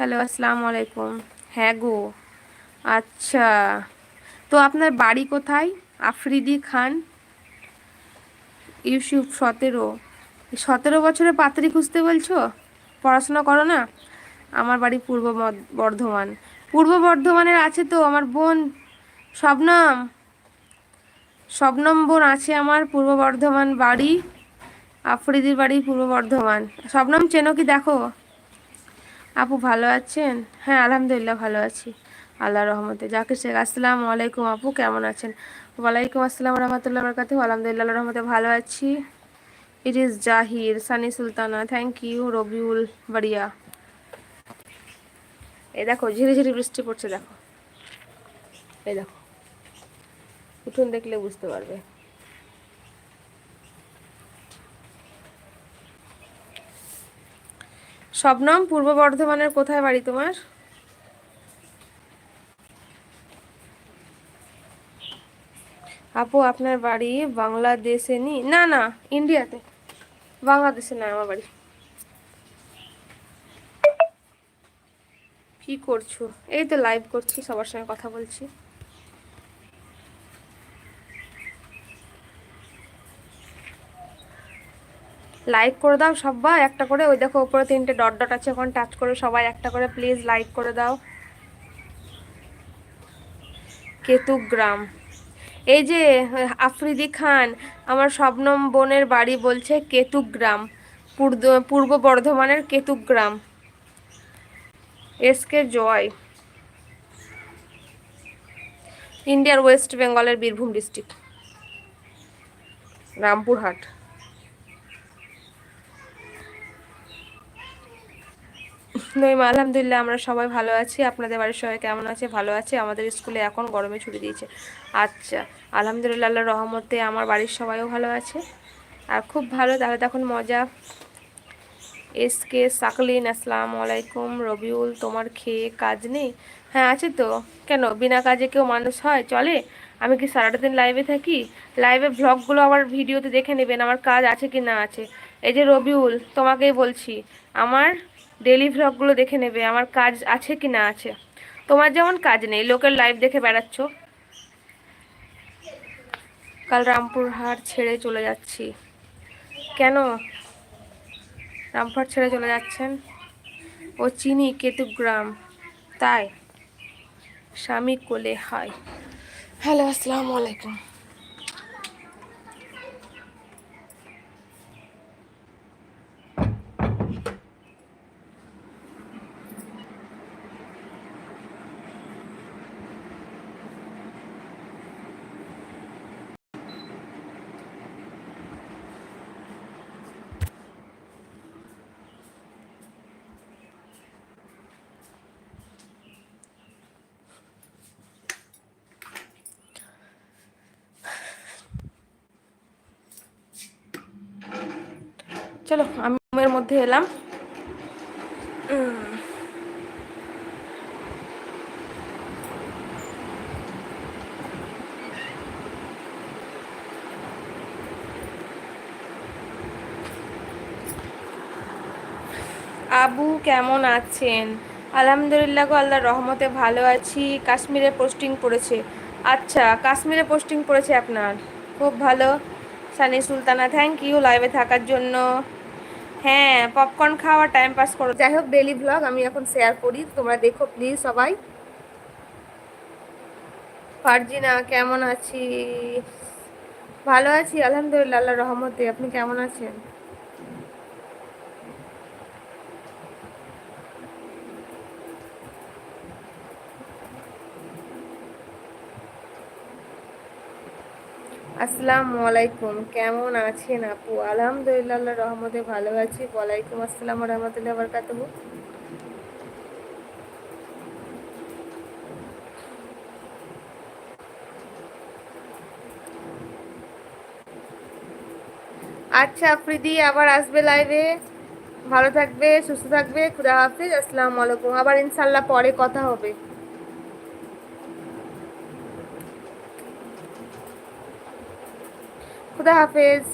Hello, আসসালামু আলাইকুম। হ্যাঁ গো। আচ্ছা তো আপনার বাড়ি কোথায়? আফ্রিদি খান। ইউসুফ সতেরো। সতেরো বছরে পাত্রী খুঁজতে বলছো? পড়াশোনা করো না? আমার বাড়ি পূর্ব বর্ধমান। পূর্ব বর্ধমানের আছে তো আমার বোন শবনম। শবনম বোন আছে আমার পূর্ব বর্ধমান বাড়ি, আফ্রিদির বাড়ি পূর্ব বর্ধমান। শবনম, চেনো কি দেখো? আপু ভালো আছেন? হ্যাঁ আলহামদুলিল্লাহ ভালো আছি। আল্লাহ রহমতে। জাকির শেখ, আসসালামু আলাইকুম আপু, কেমন আছেন? ওয়ালাইকুম আসসালাম রহমতুল্লাহ বরকাত আলহামদুলিল্লাহ রহমতে ভালো আছি। It is Zahir Sunny Sultana thank you Rabiul বাড়িয়া এই দেখো, ঝিরি ঝিরি বৃষ্টি পড়ছে, দেখো। এই দেখো। উঠুন দেখলে বুঝতে পারবে। শবনম পূর্ব বর্ধমানের কোথায় বাড়ি তোমার? আপু, আপনার বাড়ি বাংলাদেশে নি? না না, ইন্ডিয়াতে। বাংলাদেশে না, আমার বাড়ি। কি করছ? এই তো লাইভ করছি, সবার সঙ্গে কথা বলছি। লাইক করে দাও সবাই, একটা করে, ওই দেখো উপরে তিনটে ডট ডট আছে ওখানে টাচ করে সবাই একটা করে প্লিজ লাইক করে দাও। কেতুগ্রাম। এই যে, আফ্রিদি খান, আমার শবনম বোনের বাড়ি বলছে কেতুগ্রাম পূর্ব পূর্ব বর্ধমানের কেতুগ্রাম। এসকে জয়। ইন্ডিয়ার ওয়েস্ট বেঙ্গলের বীরভূম ডিস্ট্রিক্ট। রামপুরহাট। নইমা আলহামদুলিল্লাহ আমরা সবাই ভালো আছি। আপনাদের বাড়ির সবাই কেমন আছে? ভালো আছে? আমাদের স্কুলে এখন গরমে ছুটি দিয়েছে। আচ্ছা আলহামদুলিল্লাহ আল্লাহ রহমতে আমার বাড়ির সবাইও ভালো আছে। আর খুব ভালো, তাহলে তখন মজা। এস কে সাকলিন, আসসালামু আলাইকুম। রবিউল, তোমার খেয়ে কাজ নেই? হ্যাঁ আছে তো। কেন, বিনা কাজে কেউ মানুষ হয়? চলে? আমি কি সারাটা দিন লাইভে থাকি? লাইভে ভ্লগগুলো আমার ভিডিওতে দেখে নেবেন, আমার কাজ আছে কি না আছে। এই যে রবিউল, তোমাকেই বলছি। আমার ডেলি ভ্লগগুলো দেখে নেবে, আমার কাজ আছে কি না আছে। তোমার যেমন কাজ নেই, লোকের লাইভ দেখে বেড়াচ্ছ। কাল রামপুরহাট ছেড়ে চলে যাচ্ছি। কেন? রামপুরহাট ছেড়ে চলে যাচ্ছেন? ও চিনি কেতুগ্রাম। তাই, স্বামী কোলে হয়। হ্যালো, আসসালামু আলাইকুম। চলো, আমি রুমের মধ্যে এলাম। আবু কেমন আছেন? আলহামদুলিল্লাহ গো, আল্লাহর রহমতে ভালো আছি। কাশ্মীরে পোস্টিং পড়েছে। আচ্ছা কাশ্মীরে পোস্টিং পড়েছে আপনার? খুব ভালো। সানি সুলতানা থ্যাংক ইউ লাইভে থাকার জন্য। হ্যাঁ পপকর্ন খাওয়া টাইম পাস করো যাই হোক ডেলি ব্লগ আমি এখন শেয়ার করি। তোমরা দেখো প্লিজ সবাই। ফারজিনা, কেমন আছি ভালো আছি, আলহামদুলিল্লাহ আল্লাহ রহমতে। আপনি কেমন আছেন? আসসালামু আলাইকুম। কেমন আছেন আপু? আলহামদুলিল্লাহ, রহমতে ভালো আছি। ওয়ালাইকুম আসসালাম রহমতুল্লাহ বরকাতুহু। আচ্ছা আফ্রিদি আবার আসবে লাইভে ভালো থাকবে, সুস্থ থাকবে। খুদা হাফিজ। আসসালামু আলাইকুম। আবার ইনশাল্লাহ পরে কথা হবে। খুদা হাফেজ।